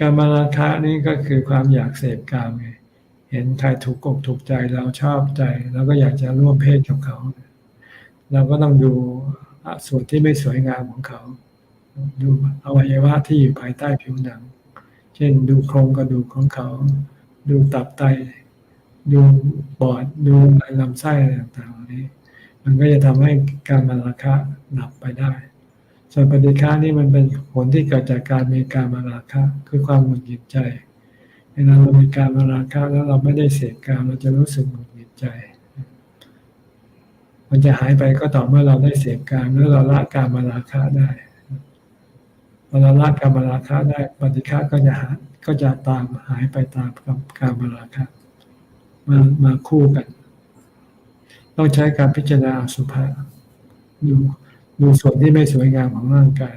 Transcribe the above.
การมาราคะนี่ก็คือความอยากเสพกามไงเห็นใครถูกอกถูกใจเราชอบใจเราก็อยากจะร่วมเพศกับเขา เราก็ต้องดูส่วนที่ไม่สวยงามของเขา ดูอวัยวะที่อยู่ภายใต้ผิวหนัง เช่นดูโครงกระดูกของเขา ดูตับไต ดูปอดดูลำไส้อะไรต่างๆนี้ มันก็จะทำให้การมาราคะดับไปได้ ส่วนปฏิฆานี่มันเป็นผลที่เกิดจากการมีการมาราคะคือความหงุดหงิดใจเวลาเรามีการมาราคะแล้วเราไม่ได้เสพการเราจะรู้สึกหงุดหงิดใจ มันจะหายไปก็ต่อเมื่อเราได้เสพการแล้วเราละการมาราคะได้พอเราละการมาราคะได้ปฏิฆาก็จะหาก็จะตามหายไปตามกับการมาราคะมามาคู่กัน ต้องใช้การพิจารณาสุภะดู ดูส่วนที่ไม่สวยงามของร่างกาย